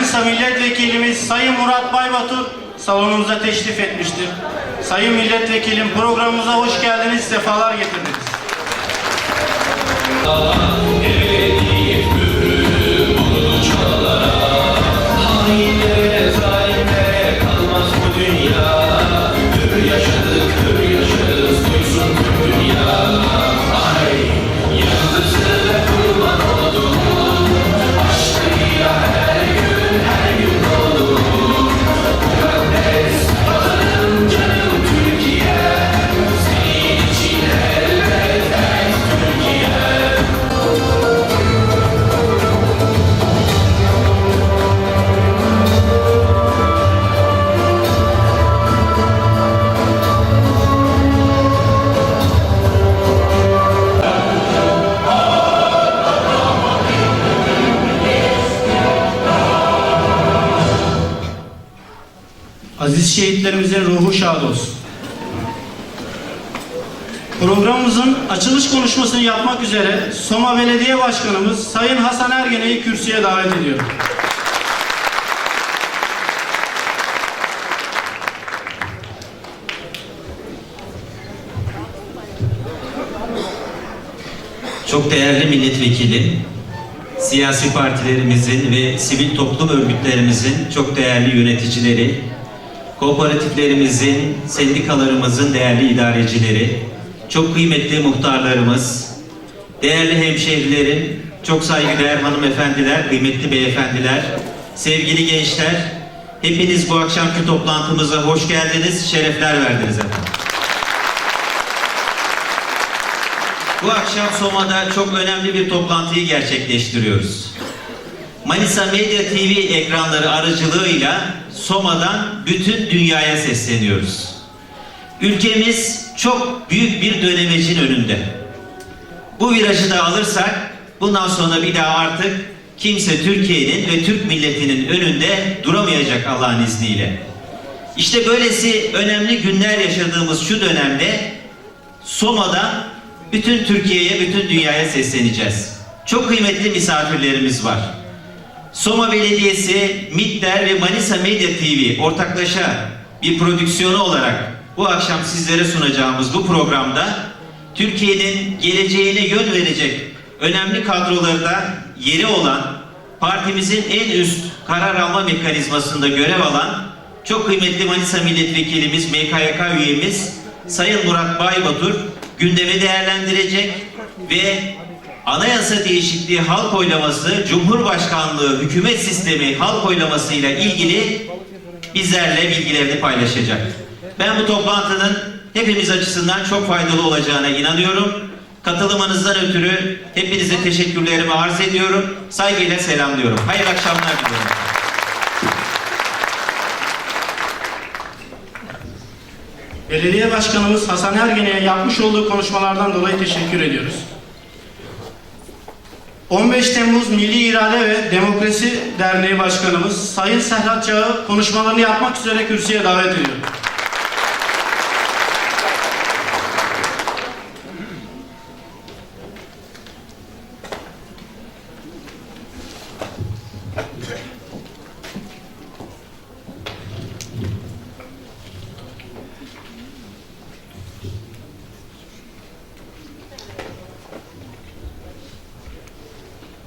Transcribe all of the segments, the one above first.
Manisa Milletvekilimiz Sayın Murat Baybatur salonumuza teşrif etmiştir. Sayın Milletvekilim programımıza hoş geldiniz, sefalar getirdiniz. Aziz şehitlerimizin ruhu şad olsun. Programımızın açılış konuşmasını yapmak üzere Soma Belediye Başkanımız Sayın Hasan Ergen'i kürsüye davet ediyorum. Çok değerli milletvekili, siyasi partilerimizin ve sivil toplum örgütlerimizin çok değerli yöneticileri, kooperatiflerimizin, sendikalarımızın değerli idarecileri, çok kıymetli muhtarlarımız, değerli hemşehrilerim, çok saygıdeğer hanımefendiler, kıymetli beyefendiler, sevgili gençler, hepiniz bu akşamki toplantımıza hoş geldiniz, şerefler verdiniz efendim. Bu akşam Soma'da çok önemli bir toplantıyı gerçekleştiriyoruz. Manisa Medya TV ekranları aracılığıyla Soma'dan bütün dünyaya sesleniyoruz. Ülkemiz çok büyük bir dönemecin önünde. Bu virajı da alırsak bundan sonra bir daha artık kimse Türkiye'nin ve Türk milletinin önünde duramayacak Allah'ın izniyle. İşte böylesi önemli günler yaşadığımız şu dönemde Soma'da bütün Türkiye'ye, bütün dünyaya sesleneceğiz. Çok kıymetli misafirlerimiz var. Soma Belediyesi, MİTDER ve Manisa Medya TV ortaklaşa bir prodüksiyonu olarak bu akşam sizlere sunacağımız bu programda Türkiye'nin geleceğine yön verecek önemli kadrolarda yeri olan partimizin en üst karar alma mekanizmasında görev alan çok kıymetli Manisa Milletvekilimiz, MKYK üyemiz Sayın Murat Baybatur gündemi değerlendirecek ve anayasa değişikliği halk oylaması, Cumhurbaşkanlığı hükümet sistemi halk oylaması ile ilgili bizlerle bilgilerini paylaşacak. Ben bu toplantının hepimiz açısından çok faydalı olacağına inanıyorum. Katılımınızdan ötürü hepinize teşekkürlerimi arz ediyorum. Saygıyla selamlıyorum. Hayırlı akşamlar diliyorum. Belediye Başkanımız Hasan Ergen'e yapmış olduğu konuşmalardan dolayı teşekkür ediyoruz. 15 Temmuz Milli İrade ve Demokrasi Derneği Başkanımız Sayın Serhat Çağ'ı konuşmalarını yapmak üzere kürsüye davet ediyorum.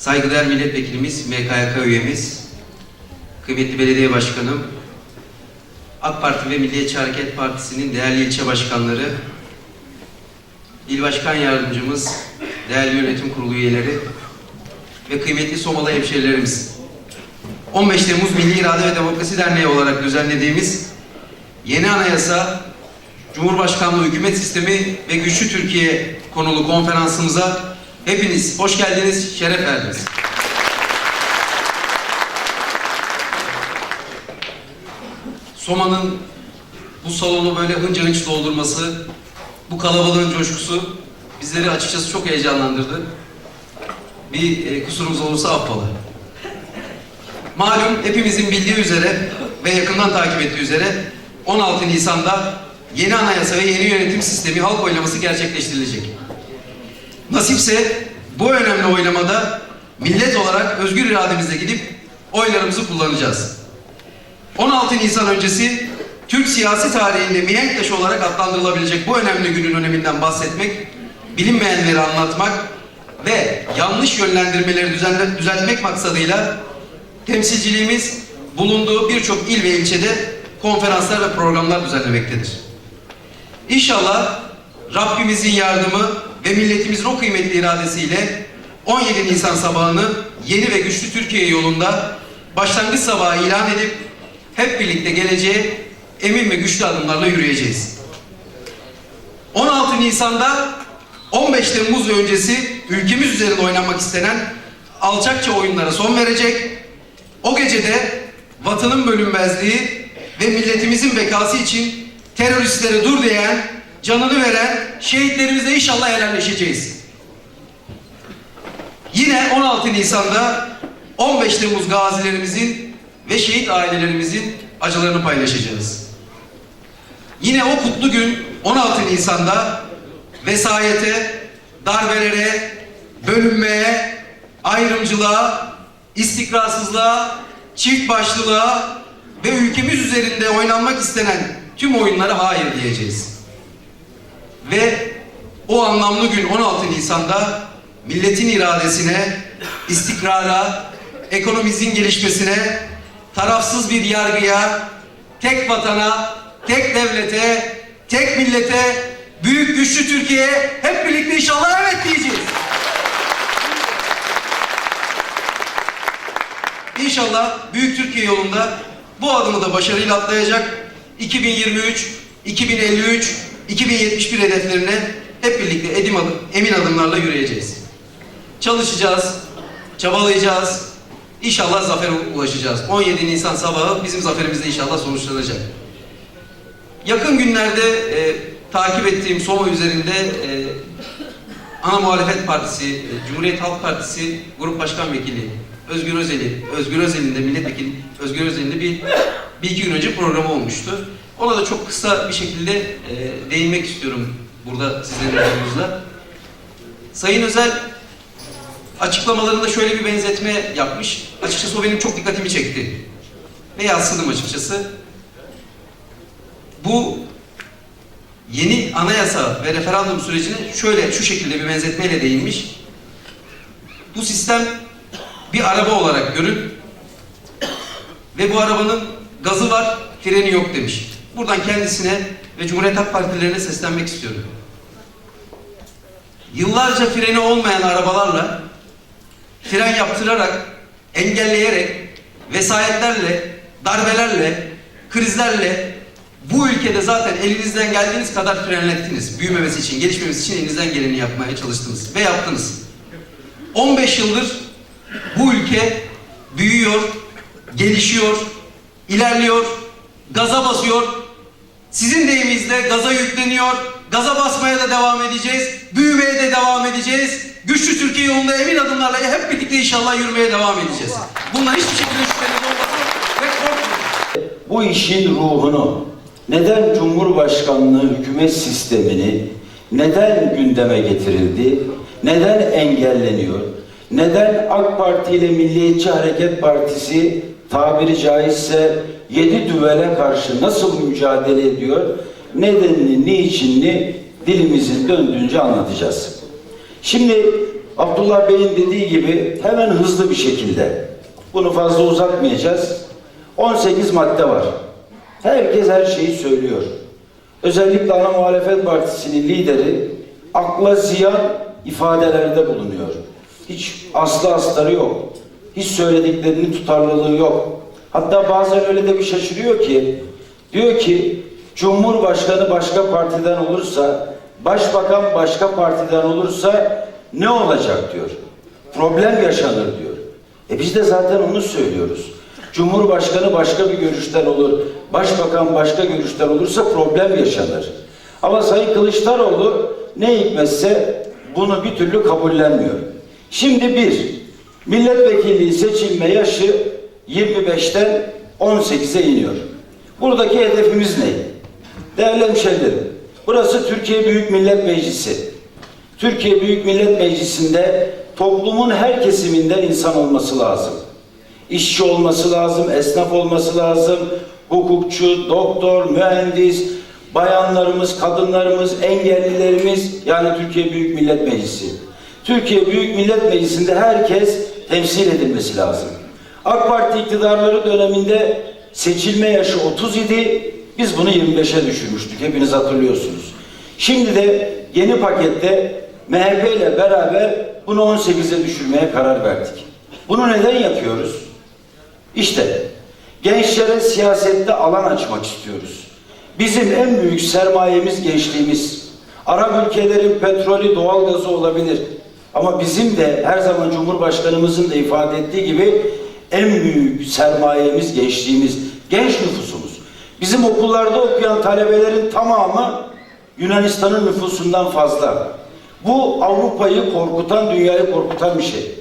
Saygıdeğer milletvekilimiz, MKYK üyemiz, kıymetli belediye başkanım, AK Parti ve Milliyetçi Hareket Partisi'nin değerli ilçe başkanları, il başkan yardımcımız, değerli yönetim kurulu üyeleri ve kıymetli Somalı hemşehrilerimiz. 15 Temmuz Milli İrade ve Demokrasi Derneği olarak düzenlediğimiz yeni anayasa, Cumhurbaşkanlığı hükümet sistemi ve güçlü Türkiye konulu konferansımıza hepiniz hoş geldiniz, şeref verdiniz. Soma'nın bu salonu böyle hınca hınç doldurması, bu kalabalığın coşkusu bizleri açıkçası çok heyecanlandırdı. Bir e, kusurumuz olursa affola. Malum hepimizin bildiği üzere ve yakından takip ettiği üzere 16 Nisan'da yeni anayasa ve yeni yönetim sistemi halk oylaması gerçekleştirilecek. Nasipse bu önemli oylamada millet olarak özgür irademizle gidip oylarımızı kullanacağız. 16 Nisan öncesi Türk siyasi tarihinde mihenk taşı olarak adlandırılabilecek bu önemli günün öneminden bahsetmek, bilinmeyenleri anlatmak ve yanlış yönlendirmeleri düzeltmek maksadıyla temsilciliğimiz bulunduğu birçok il ve ilçede konferanslar ve programlar düzenlemektedir. İnşallah Rabbimizin yardımı ve milletimizin o kıymetli iradesiyle 17 Nisan sabahını yeni ve güçlü Türkiye yolunda başlangıç sabahı ilan edip hep birlikte geleceğe emin ve güçlü adımlarla yürüyeceğiz. 16 Nisan'da 15 Temmuz öncesi ülkemiz üzerinde oynanmak istenen alçakça oyunlara son verecek. O gecede vatanın bölünmezliği ve milletimizin bekası için teröristlere dur diyen, canını veren şehitlerimizle inşallah helalleşeceğiz. Yine 16 Nisan'da 15 Temmuz gazilerimizin ve şehit ailelerimizin acılarını paylaşacağız. Yine o kutlu gün 16 Nisan'da vesayete, darbelere, bölünmeye, ayrımcılığa, istikrarsızlığa, çift başlılığa ve ülkemiz üzerinde oynanmak istenen tüm oyunlara hayır diyeceğiz. Ve o anlamlı gün 16 Nisan'da milletin iradesine, istikrara, ekonomimizin gelişmesine, tarafsız bir yargıya, tek vatana, tek devlete, tek millete, büyük güçlü Türkiye'ye hep birlikte inşallah evet diyeceğiz. İnşallah Büyük Türkiye yolunda bu adımı da başarıyla atlayacak. 2023, 2053, 2071 hedeflerine hep birlikte edim adım, emin adımlarla yürüyeceğiz. Çalışacağız, çabalayacağız. İnşallah zafere ulaşacağız. 17 Nisan sabahı bizim zaferimizle inşallah sonuçlanacak. Yakın günlerde e, takip ettiğim Soma üzerinde e, ana muhalefet partisi, e, Cumhuriyet Halk Partisi Grup Başkan Vekili Özgür Özel'i, Özgür Özel'in de milletvekili Özgür Özel'in de bir, bir iki gün önce programı olmuştu. Ona da çok kısa bir şekilde e, değinmek istiyorum burada sizlerin huzurunuzda. Sayın Özel açıklamalarında şöyle bir benzetme yapmış. Açıkçası o benim çok dikkatimi çekti. Ve yatsıdım açıkçası. Bu yeni anayasa ve referandum sürecine şöyle şu şekilde bir benzetmeyle değinmiş. Bu sistem bir araba olarak görün ve bu arabanın gazı var, freni yok demiş. Buradan kendisine ve Cumhuriyet Halk Partilerine seslenmek istiyorum. Yıllarca freni olmayan arabalarla fren yaptırarak, engelleyerek, vesayetlerle, darbelerle, krizlerle bu ülkede zaten elinizden geldiğiniz kadar frenlettiniz. Büyümemesi için, gelişmemesi için elinizden geleni yapmaya çalıştınız ve yaptınız. 15 yıldır bu ülke büyüyor, gelişiyor, ilerliyor, gaza basıyor. Sizin deyiminizle gaza yükleniyor, gaza basmaya da devam edeceğiz, büyümeye de devam edeceğiz. Güçlü Türkiye yolunda emin adımlarla hep birlikte inşallah yürümeye devam edeceğiz. Bundan hiçbir şekilde şüpheniz olmasın ve korkmayın. bu işin ruhunu, neden Cumhurbaşkanlığı hükümet sistemini neden gündeme getirildi, neden engelleniyor, neden AK Parti ile Milliyetçi Hareket Partisi tabiri caizse yedi düvele karşı nasıl mücadele ediyor, nedenini, niçinini dilimizin döndüğünce anlatacağız. Şimdi Abdullah Bey'in dediği gibi hemen hızlı bir şekilde bunu fazla uzatmayacağız. 18 madde var. Herkes her şeyi söylüyor. Özellikle ana muhalefet partisinin lideri akla ziyan ifadelerde bulunuyor. Hiç aslı astarı yok. Hiç söylediklerinin tutarlılığı yok. Hatta bazen öyle de bir şaşırıyor ki diyor ki Cumhurbaşkanı başka partiden olursa Başbakan başka partiden olursa ne olacak diyor. Problem yaşanır diyor. E biz de zaten onu söylüyoruz. Cumhurbaşkanı başka bir görüşten olur, başbakan başka görüşten olursa problem yaşanır. Ama Sayın Kılıçdaroğlu ne hikmetse bunu bir türlü kabullenmiyor. Şimdi bir, milletvekilliği seçilme yaşı 25'ten 18'e iniyor. Buradaki hedefimiz ne? Değerli hemşehrilerim, burası Türkiye Büyük Millet Meclisi. Türkiye Büyük Millet Meclisi'nde toplumun her kesiminden insan olması lazım. işçi olması lazım, esnaf olması lazım, hukukçu, doktor, mühendis, bayanlarımız, kadınlarımız, engellilerimiz yani Türkiye Büyük Millet Meclisi. Türkiye Büyük Millet Meclisi'nde herkes temsil edilmesi lazım. AK Parti iktidarları döneminde seçilme yaşı 30 idi. Biz bunu 25'e düşürmüştük. Hepiniz hatırlıyorsunuz. Şimdi de yeni pakette MHP ile beraber bunu 18'e düşürmeye karar verdik. Bunu neden yapıyoruz? İşte gençlere siyasette alan açmak istiyoruz. Bizim en büyük sermayemiz gençliğimiz. Arap ülkelerin petrolü, doğalgazı olabilir. Ama bizim de her zaman Cumhurbaşkanımızın da ifade ettiği gibi en büyük sermayemiz gençliğimiz, genç nüfusumuz. Bizim okullarda okuyan talebelerin tamamı Yunanistan'ın nüfusundan fazla. Bu Avrupa'yı korkutan, dünyayı korkutan bir şey.